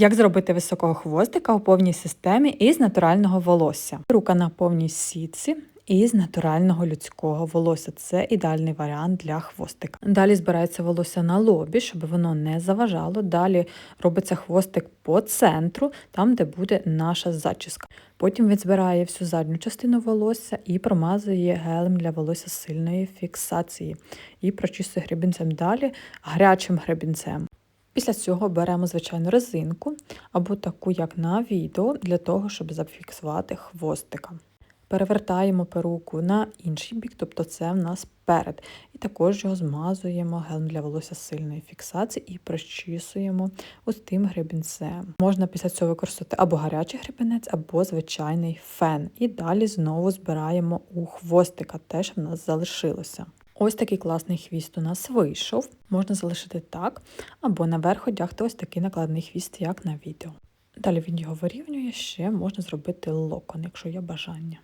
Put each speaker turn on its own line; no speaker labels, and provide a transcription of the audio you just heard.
Як зробити високого хвостика у повній системі із натурального волосся? Рука на повній сітці із натурального людського волосся. Це ідеальний варіант для хвостика. Далі збирається волосся на лобі, щоб воно не заважало. Далі робиться хвостик по центру, там, де буде наша зачіска. Потім він збирає всю задню частину волосся і промазує гелем для волосся сильної фіксації. І прочісує гребінцем далі гарячим гребінцем. Після цього беремо звичайну резинку або таку, як на відео, для того, щоб зафіксувати хвостика. Перевертаємо перуку на інший бік, тобто це в нас перед. І також його змазуємо гелем для волосся сильної фіксації і прочісуємо ось тим гребінцем. Можна після цього використати або гарячий гребінець, або звичайний фен. І далі знову збираємо у хвостика, те, що в нас залишилося. Ось такий класний хвіст у нас вийшов. Можна залишити так, або наверх одягти ось такий накладний хвіст, як на відео. Далі він його вирівнює, ще можна зробити локон, якщо є бажання.